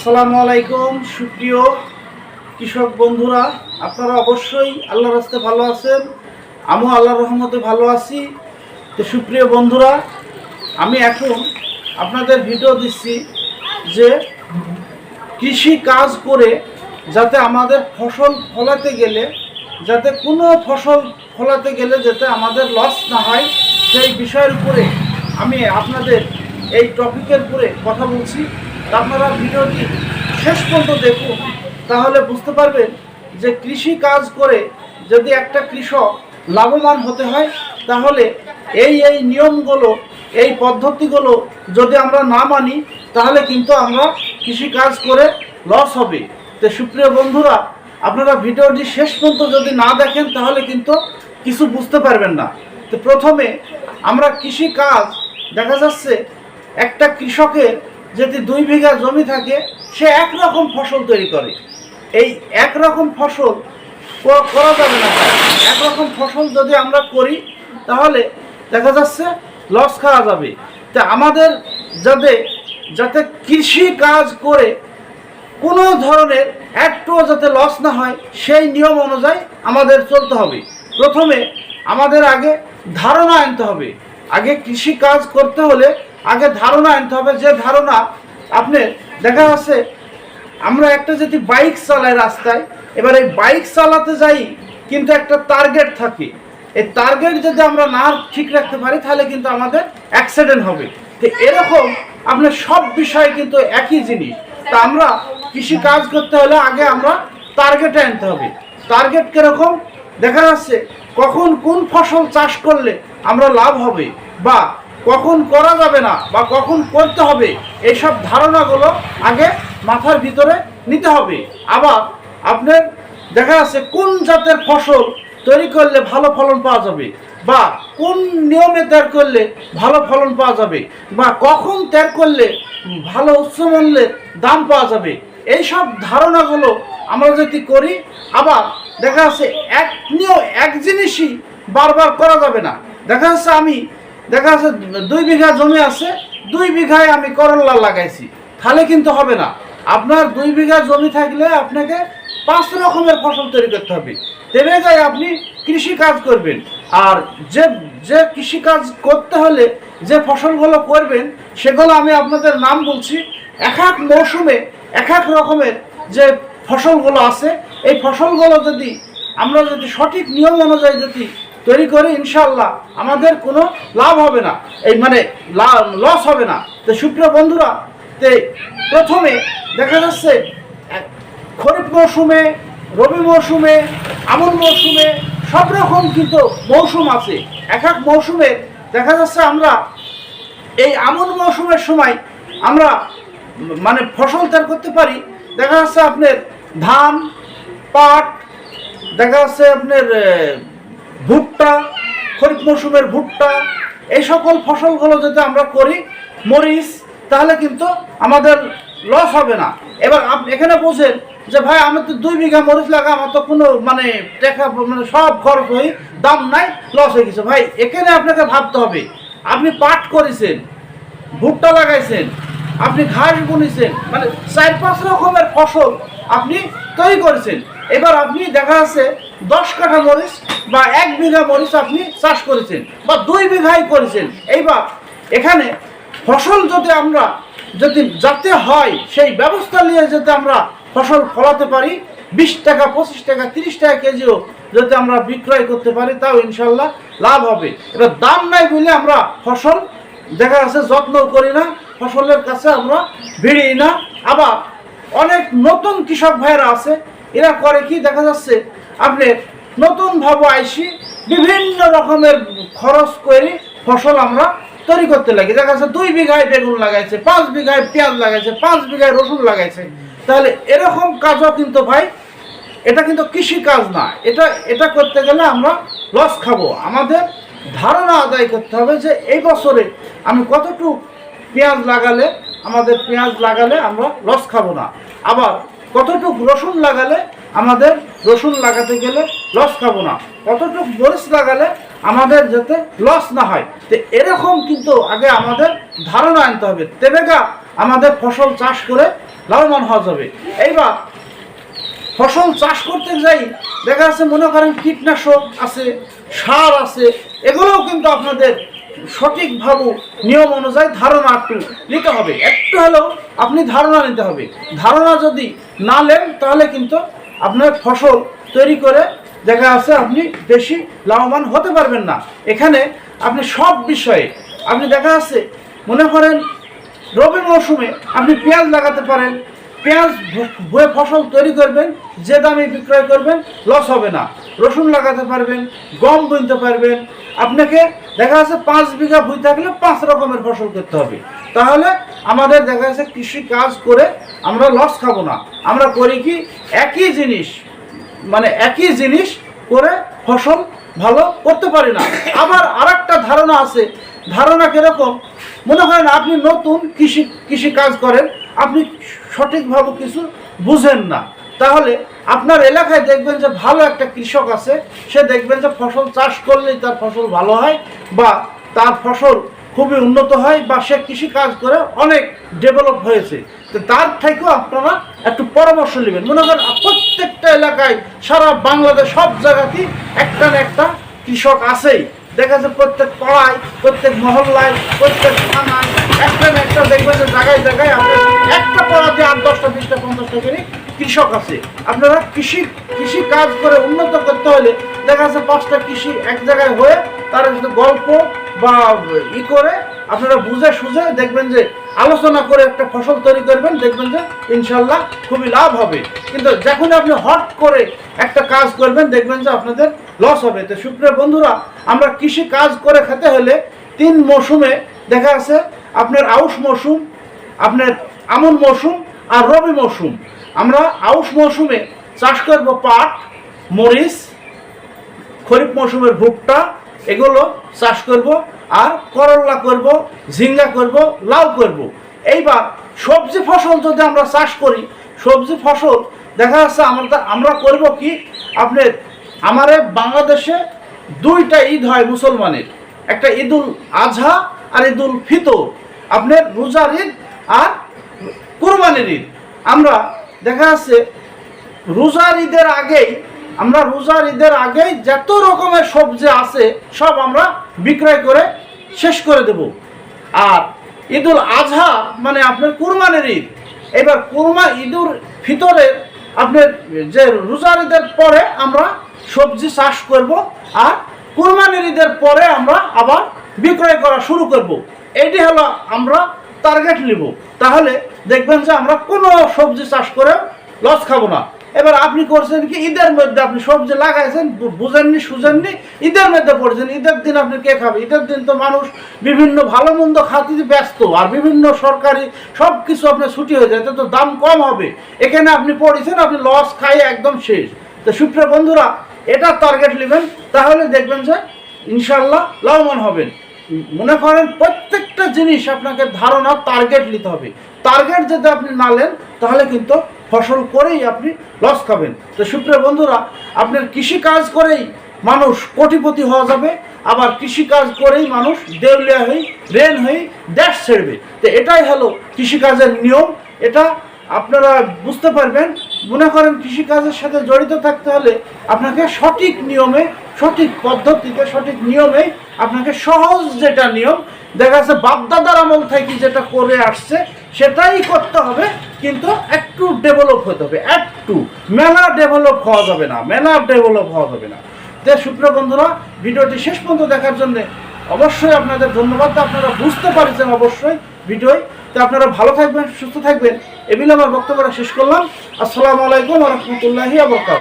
আসসালামু আলাইকুম, সুপ্রিয় কৃষক বন্ধুরা, আপনারা অবশ্যই আল্লাহর রাস্তে ভালো আছেন, আমিও আল্লাহর রহমতে ভালো আছি। তো সুপ্রিয় বন্ধুরা, আমি এখন আপনাদের ভিডিও দিচ্ছি যে কৃষি কাজ করে যাতে আমাদের ফসল ফলাতে গেলে, যাতে কোনো ফসল ফলাতে গেলে যাতে আমাদের লস না হয়, সেই বিষয়ের উপরে আমি আপনাদের এই টপিকের উপরে কথা বলছি। আপনারা ভিডিওটি শেষ পর্যন্ত দেখুন, তাহলে বুঝতে পারবেন যে কৃষি কাজ করে যদি একটা কৃষক লাভবান হতে হয়, তাহলে এই এই নিয়মগুলো, এই পদ্ধতিগুলো যদি আমরা না মানি, তাহলে কিন্তু আমরা কৃষি কাজ করে লস হবে। তো সুপ্রিয় বন্ধুরা, আপনারা ভিডিওটি শেষ পর্যন্ত যদি না দেখেন, তাহলে কিন্তু কিছু বুঝতে পারবেন না। তো প্রথমে আমরা কৃষি কাজ, দেখা যাচ্ছে একটা কৃষকের যদি দুই বিঘা জমি থাকে, সে একরকম ফসল তৈরি করে। এই একরকম ফসল করা যাবে না একরকম ফসল যদি আমরা করি, তাহলে দেখা যাচ্ছে লস খাওয়া যাবে। তা আমাদের যাতে যাতে কৃষি কাজ করে কোনো ধরনের একটুও যাতে লস না হয়, সেই নিয়ম অনুযায়ী আমাদের চলতে হবে। প্রথমে আমাদের আগে ধারণা আনতে হবে। আগে কৃষি কাজ করতে হলে আগে ধারণা আনতে হবে, যে ধারণা আপনি, দেখা যাচ্ছে আমরা একটা যদি বাইক চালাই রাস্তায়, এবার এই বাইক চালাতে যাই, কিন্তু একটা টার্গেট থাকে। এই টার্গেট যদি আমরা না ঠিক রাখতে পারি, তাহলে কিন্তু আমাদের অ্যাক্সিডেন্ট হবে। তো এরকম আপনার সব বিষয়ে কিন্তু একই জিনিস। তা আমরা কৃষি কাজ করতে হলে আগে আমরা টার্গেটে আনতে হবে। টার্গেট কীরকম? দেখা যাচ্ছে কখন কোন ফসল চাষ করলে আমরা লাভ হবে, বা কখন করা যাবে না বা কখন করতে হবে এইসব ধারণাগুলো আগে মাথার ভিতরে নিতে হবে। আবার আপনার দেখা যাচ্ছে কোন জাতের ফসল তৈরি করলে ভালো ফলন পাওয়া যাবে বা কোন নিয়মে তৈরি করলে ভালো ফলন পাওয়া যাবে বা কখন তৈরি করলে ভালো উচ্চমূল্যের দাম পাওয়া যাবে। এইসব ধারণাগুলো আমরা যদি করি, আবার দেখা যাচ্ছে এক নিয়েও এক জিনিসই বারবার করা যাবে না। দেখা যাচ্ছে আমি দেখা যাচ্ছে দুই বিঘা জমি আছে, দুই বিঘায় আমি করল্লা লাগাইছি। তাহলে কিন্তু হবে না। আপনার দুই বিঘা জমি থাকলে আপনাকে পাঁচ রকমের ফসল তৈরি করতে হবে। তেমনি যাই আপনি কৃষি কাজ করবেন। আর যে যে কৃষি কাজ করতে হলে যে ফসলগুলো করবেন, সেগুলো আমি আপনাদের নাম বলছি। এক এক মৌসুমে এক এক রকমের যে ফসলগুলো আছে, এই ফসলগুলো যদি আমরা যদি সঠিক নিয়ম অনুযায়ী যদি তৈরি করে ইনশাল্লাহ আমাদের কোনো লাভ হবে না। এই মানে লস হবে না। তো সুপ্রিয় বন্ধুরা, তে প্রথমে দেখা যাচ্ছে খরিফ মৌসুমে, রবি মৌসুমে, আমন মৌসুমে সব রকম কিন্তু মৌসুম আছে। এক এক মৌসুমে দেখা যাচ্ছে আমরা এই আমন মৌসুমের সময় আমরা মানে ফসল তৈরি করতে পারি। দেখা যাচ্ছে আপনার ধান, পাট, দেখা যাচ্ছে আপনার ভুট্টা, খরিফ মৌসুমের ভুট্টা, এই সকল ফসলগুলো যদি আমরা করি, মরিচ, তাহলে কিন্তু আমাদের লস হবে না। এবার আপনি এখানে বোঝেন যে, ভাই, আমি তো দুই বিঘা মরিচ লাগা আমার তো কোনো মানে টাকা মানে সব খরচ হয়ে দাম নাই লস হয়ে গেছে। ভাই, এখানে আপনাকে ভাবতে হবে, আপনি পাট করেছেন, ভুট্টা লাগাইছেন, আপনি ঘাস বুনেছেন মানে চার পাঁচ রকমের ফসল আপনি তৈরি করেছেন। এবার আপনি দেখা যাচ্ছে দশ কাঠা মরিচ বা এক বিঘা মরিচ আপনি চাষ করেছেন বা দুই বিঘাই করেছেন। এইবার এখানে ফসল যদি আমরা যদি যাতে হয়, সেই ব্যবস্থা নিয়ে যাতে আমরা ফসল ফলাতে পারি, বিশ টাকা, পঁচিশ টাকা, তিরিশ টাকা কেজিও যদি আমরা বিক্রয় করতে পারি, তাও ইনশাল্লাহ লাভ হবে। এবার দাম নাই বলে আমরা ফসল দেখা যাচ্ছে যত্ন করি না, ফসলের কাছে আমরা ভিড়ি না। আবার অনেক নতুন কৃষক ভাইয়েরা আছে, এরা করে কি দেখা যাচ্ছে আপনি নতুন ভাবে আইসি, বিভিন্ন রকমের খরচ করে ফসল আমরা তৈরি করতে লাগি। দেখা যাচ্ছে দুই বিঘায় বেগুন লাগাইছে, পাঁচ বিঘায় পেঁয়াজ লাগাইছে, পাঁচ বিঘায় রসুন লাগাইছে। তাহলে এরকম কাজও কিন্তু ভাই, এটা কিন্তু কৃষি কাজ না। এটা এটা করতে গেলে আমরা লস খাব। আমাদের ধারণা আদায় করতে হবে যে এই বছরে আমি কতটুকু পেঁয়াজ লাগালে, আমাদের পেঁয়াজ লাগালে আমরা লস খাব না। আবার কতটুকু রসুন লাগালে আমাদের রসুন লাগাতে গেলে লস খাব না। কতটুকু মরিচ লাগালে আমাদের যাতে লস না হয়। তো এরকম কিন্তু আগে আমাদের ধারণা আনতে হবে। তেবেগা আমাদের ফসল চাষ করে লাভবান হওয়া যাবে। এইবার ফসল চাষ করতে যাই, দেখা যাচ্ছে মনে করেন কীটনাশক আছে, সার আছে, এগুলোও কিন্তু আপনাদের সঠিকভাবে নিয়ম অনুযায়ী ধারণা একটু নিতে হবে। একটু হলেও আপনি ধারণা নিতে হবে। ধারণা যদি না নেন, তাহলে কিন্তু আপনার ফসল তৈরি করে দেখা যাচ্ছে আপনি বেশি লাভবান হতে পারবেন না। এখানে আপনি সব বিষয়ে আপনি দেখা যাচ্ছে, মনে করেন রবি মৌসুমে আপনি পেঁয়াজ লাগাতে পারেন, পেঁয়াজ বয়ে ফসল তৈরি করবেন, যে দামে বিক্রয় করবেন লস হবে না। রসুন লাগাতে পারবেন, গম বুনতে পারবেন আপনাকে দেখা যাচ্ছে পাঁচ বিঘা ভুই থাকলে পাঁচ রকমের ফসল করতে হবে। তাহলে আমাদের দেখা যাচ্ছে কৃষি কাজ করে আমরা লস খাব না। আমরা করি কি একই জিনিস মানে একই জিনিস করে ফসল ভালো করতে পারি না। আবার আরেকটা ধারণা আছে। ধারণা কীরকম? মনে করেন আপনি নতুন কৃষি কৃষি কাজ করেন, আপনি সঠিকভাবে কিছু বুঝেন না। তাহলে আপনার এলাকায় দেখবেন যে ভালো একটা কৃষক আছে, সে দেখবেন যে ফসল চাষ করলেই তার ফসল ভালো হয় বা তার ফসল খুবই উন্নত হয় বা সে কৃষি কাজ করে অনেক ডেভেলপ হয়েছে। তো তার থেকেও আপনারা একটু পরামর্শ নেবেন। মনে করেন প্রত্যেকটা এলাকায় সারা বাংলাদেশ, সব জায়গাতেই একটা না একটা কৃষক আছেই। দেখা যাচ্ছে প্রত্যেক পাড়ায়, প্রত্যেক মহল্লায়, প্রত্যেক থানায় একটা না একটা দেখবেন যে জায়গায় জায়গায় আপনার একটা পাড়াতে আট, দশটা, বিশটা, পঞ্চাশটা করে কৃষক আছে। আপনারা কৃষি কৃষি কাজ করে উন্নত করতে হলে দেখা যাচ্ছে পাঁচটা কৃষি এক জায়গায় হয়ে তার সাথে গল্প বা ই করে, আপনারা বুঝে সুঝে দেখবেন যে আলোচনা করে একটা ফসল তৈরি করবেন, দেখবেন যে ইনশাল্লাহ খুবই লাভ হবে। কিন্তু যখন আপনি হট করে একটা কাজ করবেন, দেখবেন যে আপনাদের লস হবে। তো সুপ্রিয় বন্ধুরা, আমরা কৃষি কাজ করে খেতে হলে তিন মৌসুমে দেখা আছে আপনার আউশ মৌসুম, আপনার আমন মৌসুম আর রবি মৌসুম আমরা আউশ মৌসুমে চাষ করব পাট, মরিচ, খরিফ মৌসুমের ভুট্টা, এগুলো চাষ করব, আর করল্লা করব, ঝিঙ্গা করব, লাউ করব। এইবার সবজি ফসল যদি আমরা চাষ করি, সবজি ফসল, দেখা যাচ্ছে আমরা আমরা করব কি? আপনার আমারে বাংলাদেশে দুইটা ঈদ হয় মুসলমানের। একটা ঈদুল আজহা আর ঈদুল ফিতর। আপনার রোজার ঈদ আর কুরবানির ঈদ। আমরা দেখা যাচ্ছে রোজার ঈদের আগেই, আমরা রোজার ঈদের আগেই যত রকমের সবজি আছে, সব আমরা বিক্রয় করে শেষ করে দেব। আর ঈদুল আজহা মানে আপনার কুরবানির ঈদ। এবার কুরমা ঈদুল ফিতরের আপনার যে রোজার ঈদের পরে আমরা সবজি চাষ করব আর কুরবানির ঈদের পরে আমরা আবার বিক্রয় করা শুরু করব। এটি হলো আমরা টার্গেট নিব। তাহলে দেখবেন যে আমরা কোনো সবজি চাষ করে লস খাব না। এবার আপনি করছেন কি, ঈদের মধ্যে আপনি সবজি লাগাইছেন বুঝেননি, সুঝেননি, ঈদের মধ্যে পড়ছেন, ঈদের দিন আপনি কে খাবে? ঈদের দিন তো মানুষ বিভিন্ন ভালো মন্দ খাতে ব্যস্ত, আর বিভিন্ন সরকারি সব কিছু আপনার ছুটি হয়ে যায়, তো দাম কম হবে। এখানে আপনি পড়েছেন, আপনি লস খাই একদম শেষ। তো সুপ্রিয় বন্ধুরা, এটা টার্গেট নেবেন, তাহলে দেখবেন যে ইনশাল্লাহ লাভবান হবেন। মনে করেন প্রত্যেকটা জিনিস আপনাকে ধারণা টার্গেট নিতে হবে। টার্গেট যদি আপনি না নেন, তাহলে কিন্তু ফসল করেই আপনি লস খাবেন। তো সুপ্রিয় বন্ধুরা, আপনার কৃষি কাজ করেই মানুষ কোটিপতি হওয়া যাবে, আবার কৃষি কাজ করেই মানুষ দেউলিয়া হয়ে, রেন হয়ে দেশ ছেড়বে। তো এটাই হলো কৃষিকাজের নিয়ম। এটা আপনারা বুঝতে পারবেন। মনে করেন কৃষিকাজের সাথে জড়িত থাকতে হলে আপনাকে সঠিক নিয়মে, সঠিক পদ্ধতিতে, সঠিক নিয়মে আপনাকে সহজ যেটা নিয়ম, দেখা যাচ্ছে বাপদাদার আমল থেকে যেটা করে আসছে সেটাই করতে হবে, কিন্তু একটু ডেভেলপ হতে হবে, একটু। মেলা ডেভেলপ হওয়া যাবে না, মেলা ডেভেলপ হওয়া যাবে না। যে সুপ্রিয় বন্ধুরা, ভিডিওটি শেষ পর্যন্ত দেখার জন্য অবশ্যই আপনাদের ধন্যবাদ। আপনারা বুঝতে পারছেন অবশ্যই ভিডিওয় তো আপনারা ভালো থাকবেন, সুস্থ থাকবেন। এবিল আমার বক্তব্যটা শেষ করলাম। আসসালামু আলাইকুম রহমতুল্লাহি আবরকাত